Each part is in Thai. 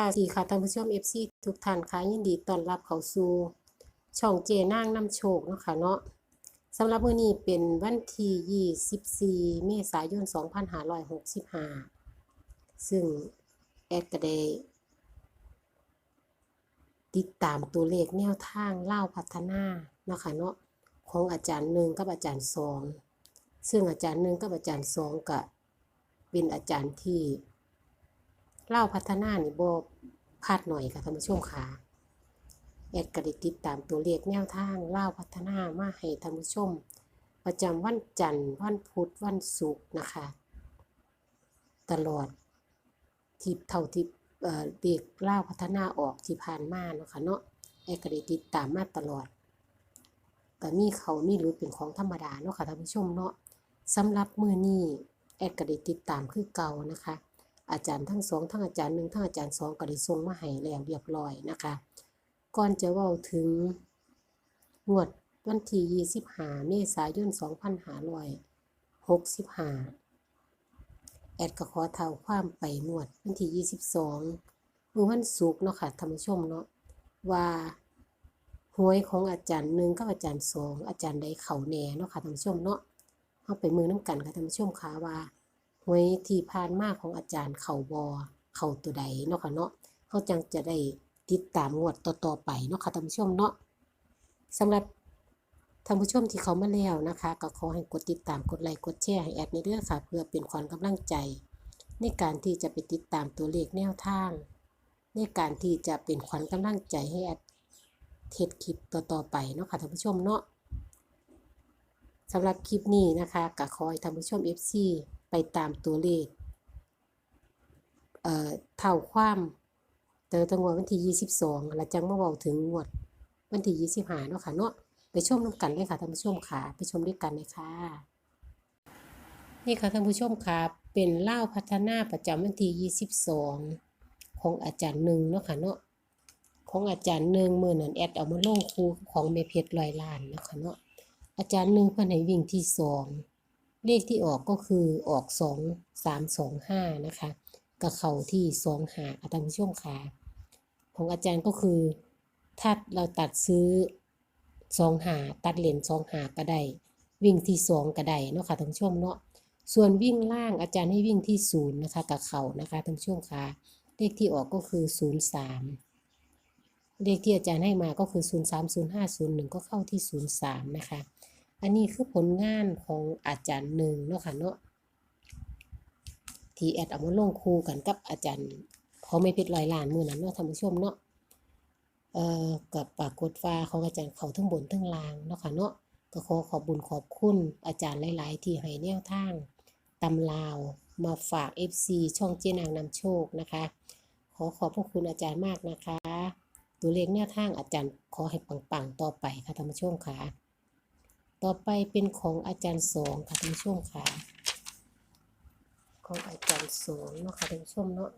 ค่ะสวัสดีค่ะท่านผู้ชม FC ทุกท่านค่ะยินดีต้อนรับเข้าสู่ช่องเจนางนำโชคเนาะค่ะเนาะสำหรับมื้อนี้เป็นวันที่24 เมษายน 2565 ซึ่งแอดก็ได้ติดตามตัวเลขแนวทางเล่าพัฒนาเนาะค่ะเนาะของอาจารย์หนึ่งกับอาจารย์สองซึ่งอาจารย์หนึ่งกับอาจารย์สองก็เป็นอาจารย์ที่ เล่าพัฒนานี่บ่พลาดหน่อยค่ะท่านผู้ชมค่ะแอดก็ได้ติดตามตัวเลขแนวทางเล่าพัฒนามาให้ท่านผู้ชม ประจำวันจันทร์วันพุธวันศุกร์นะคะ ตลอดที่เท่าที่เออเด็กเล่าพัฒนาออกที่ผ่านมาเนาะค่ะเนาะแอดก็ได้ติดตามมาตลอดก็มีเขามีรือเป็นของธรรมดาเนาะค่ะท่านผู้ชมเนาะสำหรับมือนี้แอดก็ได้ติดตามคือเก่านะคะ อาจารย์ทั้งสองทั้งอาจารย์หนึ่งทั้งอาจารย์สองก็ได้ส่งมาให้แล้วเรียบร้อยนะคะ ก่อนจะว้าถึงงวดวันที่25เมษายน2565 แอดก็ขอเท่าความไปงวดวันที่22มือวันศุกร์เนาะค่ะท่านผู้ชมเนาะว่าหวยของอาจารย์หนึ่งกับอาจารย์สองอาจารย์ใดเข้าแน่เนาะค่ะท่านผู้ชมเนาะเฮาไปมือน้ำกันค่ะท่านผู้ชมค่ะว่า วยที่ผ่านมาของอาจารย์เข่าบอเข่าตัวใดเนาะค่ะเนาะเขาจังจะได้ติดตามงวดต่อๆไปเนาะค่ะท่านผู้ชมเนาะสำหรับท่านผู้ชมที่เขามาแล้วนะคะ ก็ขอให้กดติดตามกดไลค์กดแชร์ให้แอดในเรื่องค่ะ เพื่อเป็นความกำลังใจ ในการที่จะไปติดตามตัวเลขแนวทาง ในการที่จะเป็นขวัญกำลังใจให้แอดเทศคลิปต่อๆไปเนาะค่ะท่านผู้ชมเนาะสำหรับคลิปนี้นะคะก็ขอให้ท่านผู้ชม FC ไปตามตัวเลขเอ่อเท่าความเตอตังวดวันที่ 22แล้วจังมาเว้าถึงงวดวันที่ 25เนาะค่ะเนาะไปชมน้ำกันเลยค่ะท่านผู้ชมค่ะไปชมด้วยกันเลยค่ะ นี่ค่ะท่านผู้ชมค่ะเป็นเล่าพัฒนาประจำวันที่ 22 ของอาจารย์หนึ่งเนาะค่ะเนาะของอาจารย์หนึ่งมื่อนั้นแอดเอามาลงครูของเมเพชรลอยล้านเนาะค่ะเนาะอาจารย์หนึ่งเพิ่นให้วิ่งที่สอง เลขที่ออกก็คือออกสองสามสองห้านะคะกับเข่าที่สองหาค่ะท่านผู้ชมค่ะของอาจารย์ก็คือ ถ้าเราตัดซื้อสองหาตัดเหรียญสองหาก็ได้วิ่งที่สองก็ได้เนาะค่ะท่านผู้ชมเนาะส่วนวิ่งล่างอาจารย์ให้วิ่งที่ศูนย์นะคะกับเข่านะคะท่านผู้ชมค่ะเลขที่ออกก็คือศูนย์สามเลขที่อาจารย์ให้มาก็คือศูนย์สามศูนย์ห้าศูนย์หนึ่งก็เข้าที่ศูนย์สามนะคะ อันนี้คือผลงานของอาจารย์หนึ่งเนาะค่ะเนาะที่แอดเอามาลงคู่กันกับอาจารย์เขาไม่เพชรลอยล้านมือนั้นเนาะท่านผู้ชมเนาะเอ่อกับปากฏว่าของอาจารย์เขาทั้งบนทั้งล่างเนาะค่ะเนาะก็ขอขอบบุญขอบคุณอาจารย์หลาย ๆ ที่ให้แนวทางตำลาวมาฝาก FC ช่องเจนางนำโชคนะคะ ขอขอบพระคุณอาจารย์มากนะคะ ตัวเลขแนวทางอาจารย์ขอให้ปัง ๆ ต่อไปค่ะท่านผู้ชมค่ะ ต่อไปเป็นของอาจารย์สองค่ะท่านผู้ชมค่ะ ของอาจารย์สองเนาะค่ะท่านผู้ชมเนาะ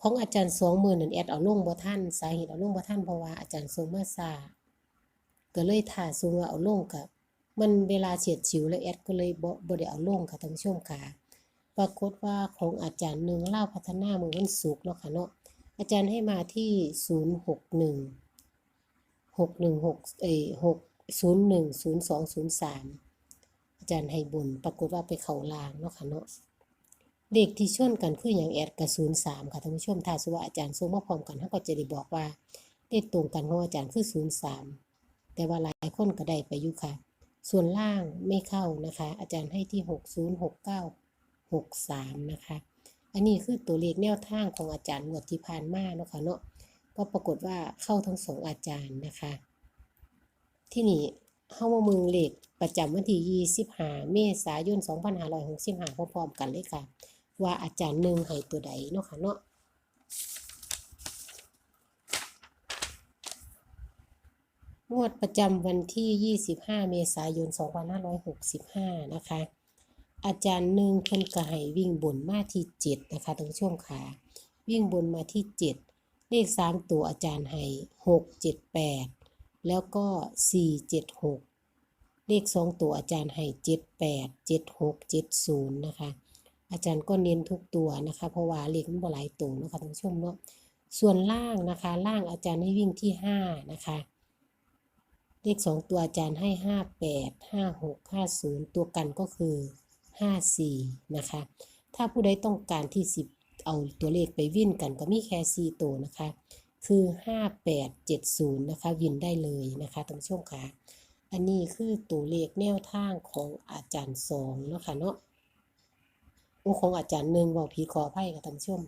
ของอาจารย์สองหมื่นนั่นแอดเอาลงบ่ท่านสาเหตุเอาลงบ่ท่านเพราะว่าอาจารย์ส่งมาซาก็เลยถ่าส่งว่าเอาลงกับมันเวลาเฉียดฉิวแล้วแอดก็เลยบ่บ่ได้เอาลงค่ะท่านผู้ชมค่ะปรากฏว่าของอาจารย์หนึ่งเล่าพัฒนาเมือวันศุกร์เนาะค่ะเนาะอาจารย์ให้มาที่ศูนย์หกหนึ่ง หกหนึ่งหกเอหกศูนย์หนึ่งศูนย์สองศูนย์สามอาจารย์ให้บุญปรากฏว่าไปเขาลางเนาะค่ะเนาะเด็กที่ชนกันคืออย่างแอดกับศูนย์สามค่ะท่านผู้ชมถ้าสมมุติว่าอาจารย์ส่งมาพร้อมกันเขาก็จะได้บอกว่าเลขตรงกันของอาจารย์คือศูนย์สามแต่ว่าหลายคนก็ได้ไปอยู่ค่ะ ส่วนล่างไม่เข้านะคะ อาจารย์ให้ที่หกศูนย์หกเก้าหกสามนะคะ อันนี้คือตัวเลขแนวทางของอาจารย์งวดที่ผ่านมาเนาะค่ะเนาะ ก็ปรากฏว่าเข้าทั้งสองอาจารย์นะคะ ที่นี่เข้ามาเมืองเหลขประจำวันที่25เมษายน2565พร้อมๆกันเลยค่ะ ว่าอาจารย์หนึ่งให้ตัวใดเนาะค่ะเนาะงวดประจำวันที่ 25 เมษายน 2565 นะคะ อาจารย์หนึ่งเพิ่นก็ให้วิ่งบนมาที่ 7 นะคะท่านผู้ชมค่ะ วิ่งบนมาที่ 7 เลขสามตัวอาจารย์ให้หกเจ็ดแปดแล้วก็สี่เจ็ดหกเลขสองตัวอาจารย์ให้เจ็ดแปดเจ็ดหกเจ็ดศูนย์นะคะ อาจารย์ก็เน้นทุกตัวนะคะ เพราะว่าเลขมันบ่หลายตัวนะคะท่านผู้ชมเนาะส่วนล่างนะคะ ล่างอาจารย์ให้วิ่งที่ห้านะคะ เลขสองตัวอาจารย์ให้ห้าแปดห้าหกห้าศูนย์ตัวกันก็คือห้าสี่นะคะ ถ้าผู้ใดต้องการที่สิบ เอาตัวเลขไปวิ่นกันก็มีแค่สี่ตัวนะคะ คือห้าแปดเจ็ดศูนย์นะคะ วินได้เลยนะคะท่านผู้ชมค่ะ อันนี้คือตัวเลขแนวทางของอาจารย์สองเนาะค่ะเนาะโอ้ของอาจารย์หนึ่งบอกผีขออภัยค่ะท่านผู้ชม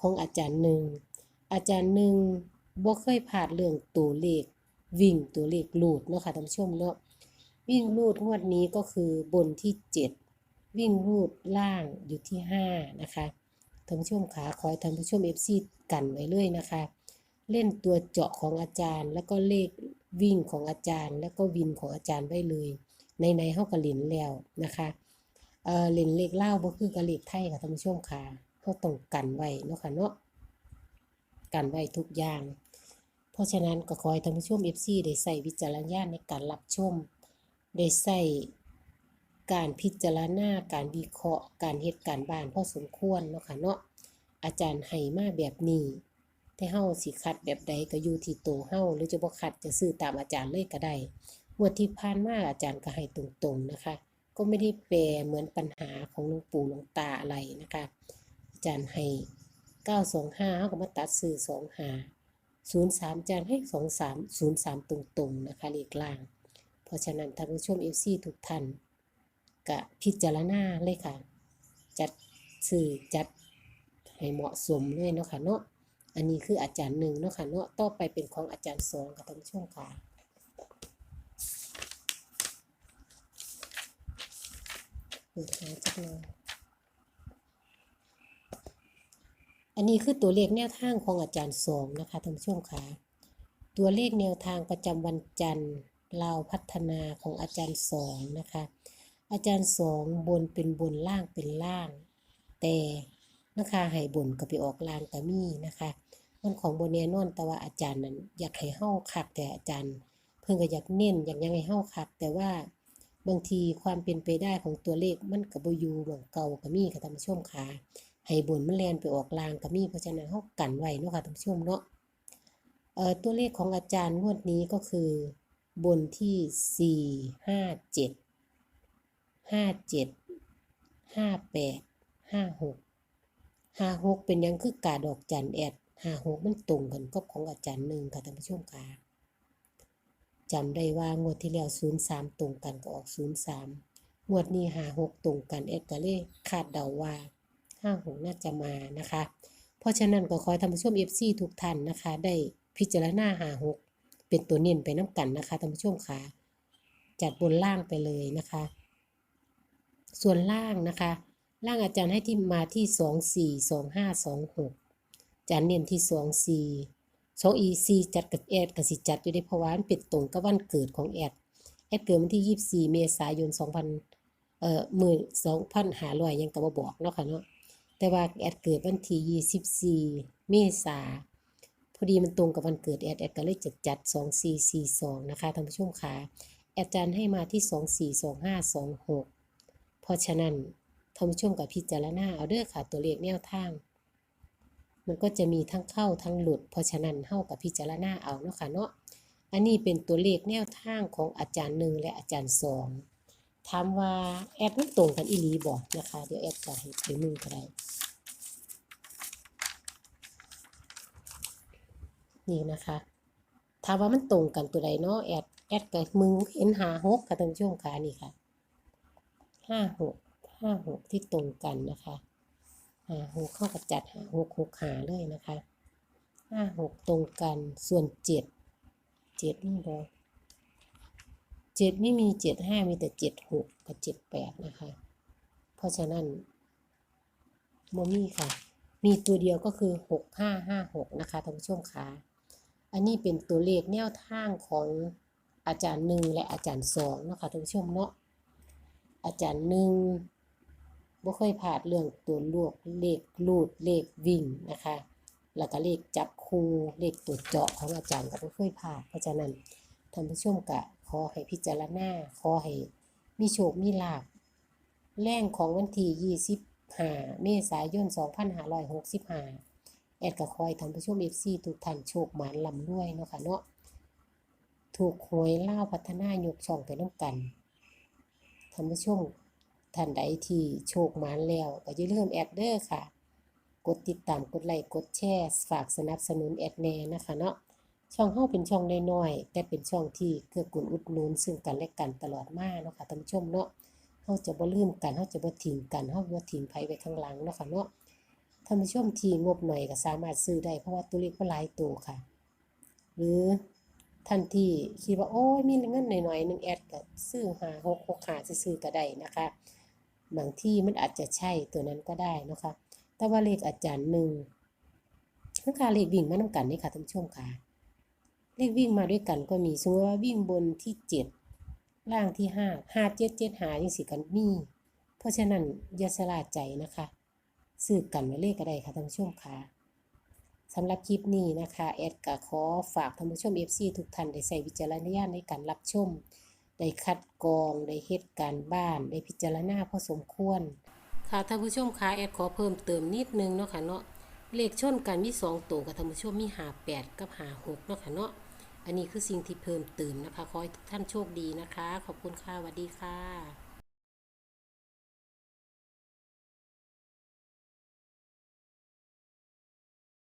ของอาจารย์หนึ่งอาจารย์หนึ่งบ่เคยผ่านเรื่องตัวเลขวิ่งตัวเลขลูดเนาะค่ะท่านผู้ชมเนาะวิ่งลูดงวดนี้ก็คือบนที่เจ็ดวิ่งลูดล่างอยู่ที่ห้านะคะ ท่านผู้ชมขาคอยท่านผู้ชมเอฟซีกันไว้เลยนะคะ เล่นตัวเจาะของอาจารย์ แล้วก็เลขวิ่งของอาจารย์ แล้วก็วินของอาจารย์ไว้เลย ในในเฮาก็เล่นแล้วนะคะเออเลนเลขเล่าวบ่คือกับเลขไทยค่ะท่านผู้ชมค่ะเฮาต้องกันไว้เนาะค่ะเนาะกันไว้ทุกอย่าง เพราะฉะนั้นก็ขอให้ท่านผู้ชม FC ได้ใส่วิจารณญาณในการรับชมได้ใส่ การพิจารณาการวิเคราะห์ การเฮ็ดการบ้านพอสมควรเนาะค่ะเนาะอาจารย์ให้มาแบบนี้ แต่เฮาสิคัดแบบใดก็อยู่ที่ตัวเฮาหรือจะบ่คัดจะซื้อตามอาจารย์เลยก็ได้งวดที่ผ่านมาอาจารย์ก็ให้ตรงๆนะคะ ก็ไม่ได้แปลเหมือนปัญหาของหลวงปู่หลวงตาอะไรนะคะ อาจารย์ให้925เฮาก็มาตัดซื้อ25 03อาจารย์ให้23 03ตรงๆนะคะเลขล่าง เพราะฉะนั้นท่านผู้ชม FC ทุกท่าน ก็พิจารณาเลยค่ะ จัดสื่อจัดให้เหมาะสมเลยเนาะค่ะเนาะอันนี้คืออาจารย์หนึ่งเนาะค่ะเนาะต่อไปเป็นของอาจารย์สองค่ะท่านผู้ชมค่ะเปิดหาจักหน่อยอันนี้คือตัวเลขแนวทางของอาจารย์สองนะคะท่านผู้ชมค่ะตัวเลขแนวทางประจำวันจันทร์ลาวพัฒนาของอาจารย์สองนะคะ อาจารย์สองบนเป็นบนล่างเป็นล่าง แต่นะคะให้บนก็ไปออกล่างก็มีนะคะ มันของบนแน่นอนแต่ว่าอาจารย์นั้นอยากให้เฮาคักแต่อาจารย์ เพิ่นก็อยากเน้นอยากยังให้เฮาคักแต่ว่าบางทีความเป็นไปได้ของตัวเลขมันก็บ่อยู่หม่องเก่าก็มีค่ะท่านผู้ชมค่ะให้บนมันแลนไปออกล่างก็มีเพราะฉะนั้นเฮากันไว้เนาะค่ะท่านผู้ชมเนาะเอ่อตัวเลขของอาจารย์งวดนี้ก็คือบนที่4 5 7 5 7 5 8 5 6ห้าแปดห้าหกห้าหกเป็นยังคือกาดอกจันแอดห้าหกมันตรงกันกับของอาจารย์หนึ่งค่ะท่านผู้ชมค่ะจำได้ว่างวดที่แล้วศูนย์สามตรงกันก็ออกศูนย์สามงวดนี้ห้าหกตรงกันแอดก็เลยคาดเดาว่าห้าหกน่าจะมานะคะ เพราะฉะนั้นก็ขอให้ท่านผู้ชมเอฟซีทุกท่านนะคะ ได้พิจารณาห้าหกเป็นตัวเน้นไปน้ำกันนะคะท่านผู้ชมค่ะจัดบนล่างไปเลยนะคะ ส่วนล่างนะคะ ล่างอาจารย์ให้ที่มาที่สองสี่สองห้าสองหกอาจารย์เน้นที่สองสี่สองอีซีจัดกับแอดกับสิจัดอยู่ในเพราว่ามันเป็นตรงกับวันเกิดของแอดแอดเกิดวันที่ยี่สิบสี่เมษายนสองพันเอ่อหมื่นสองพันหาร้อยยังกับบอกเนาะค่ะเนาะแต่ว่าแอดเกิดวันที่ยี่สิบสี่เมษาพอดีมันตรงกับวันเกิดแอดแอดก็เลยจัดจัดสองสี่สี่สองนะคะท่านผู้ชมค่ะอาจารย์ให้มาที่สองสี่สองห้าสองหก ราะฉะนั้นท่านผู้ชมกับพิจารณาเอาเด้อค่ะตัวเลขแนวทาง มันก็จะมีทั้งเข้าทั้งหลุด เพราะฉะนั้นเฮากับพิจารณาเอาเนาะค่ะเนาะอันนี้เป็นตัวเลขแนวทางของอาจารย์หนึ่งและอาจารย์สองถามว่าแอดมันตรงกันอีหลีบ่นะคะ เดี๋ยวแอดจะให้ไปมึงก็ได้นี่นะคะถามว่ามันตรงกันตัวใดเนาะแอดแอดกับมึงเห็นหาหกค่ะท่านผู้ชมค่ะนี่ค่ะ ห้าหกห้าหกที่ตรงกันนะคะห้าหกเข้ากับจัดห้าหกหกหาเลยนะคะห้าหกตรงกันส่วนเจ็ดเจ็ดนี่บอเจ็ดไม่มีเจ็ดห้ามีแต่เจ็ดหกกับเจ็ดแปดนะคะ เพราะฉะนั้นโมมี่ค่ะ มีตัวเดียวก็คือหกห้าห้าหกนะคะท่านผู้ชมคะอันนี้เป็นตัวเลขแนวทางของอาจารย์หนึ่งและอาจารย์สองนะคะท่านผู้ชมเนาะ อาจารย์หนึ่งบ่ค่อยผ่านเรื่องตัวลวกเลขลูดเลขวิ่งนะคะ แล้วก็เลขจับคูเลขตัวเจาะของอาจารย์ก็บ่ค่อยผ่านเพราะฉะนั้นท่านผู้ชมก็ขอให้พิจารณาขอให้มีโชคมีลาภแรงของวันที่15เมษายน 2565 แอดก็ขอให้ท่านผู้ชม FC ทุกท่านโชคหมานร่ำรวยเนาะค่ะเนาะถูกหวยเล่าพัฒนายกช่องไปนำกัน ท่านผู้ชมท่านใดที่โชคมานแล้ว ก็อย่าลืมแอดเด้อค่ะ กดติดตามกดไลค์กดแชร์ฝากสนับสนุนแอดแน่นะคะเนาะช่องเฮาเป็นช่องน้อยๆแต่เป็นช่องที่เกื้อกูลอุดหนุนซึ่งกันและกันตลอดมาเนาะค่ะท่านผู้ชมเนาะเฮาจะบ่ลืมกันเฮาจะบ่ทิ้งกันเฮาบ่ทิ้งไผไว้ข้างหลังเนาะค่ะเนาะท่านผู้ชมที่งบหน่อยก็สามารถซื้อได้เพราะว่าตัวเลขบ่หลายตัวค่ะ หรือ ท่านที่คิดว่าโอ้ยมีเงินหน่อยๆหนึงแอดก็ซื้อ5 6 6 5ซื่อก็ได้นะคะ บางที่มันอาจจะใช่ตัวนั้นก็ได้นะคะ แต่ว่าเลขอาจารย์หนึ่งทั้งคาเลขวิ่งมานำกันนี่ค่ะท่านผู้ชมค่ะ เลขวิ่งมาด้วยกันก็มีสมมติว่าวิ่งบนที่เจ็ดล่างที่ห้าห้าเจ็ดเจ็ดหายังสิกันมีเพราะฉะนั้นอย่าสลาดใจนะคะซื้อกันไว้เลขก็ได้ค่ะท่านผู้ชมค่ะ สำหรับคลิปนี้นะคะแอดก็ขอฝากท่านผู้ชม FC ทุกท่านได้ใส่วิจารณญาณในการรับชม ได้คัดกรอง ได้เฮ็ดการณ์บ้าน ได้พิจารณาพอสมควร ค่ะท่านผู้ชมคะแอดขอเพิ่มเติมนิดนึงเนาะค่ะเนาะเลขชนกันมี2ตัวกับท่านผู้ชมมี58กับ56เนาะค่ะเนาะอันนี้คือสิ่งที่เพิ่มเติมนะคะ ขอให้ทุกท่านโชคดีนะคะ ขอบคุณค่ะสวัสดีค่ะ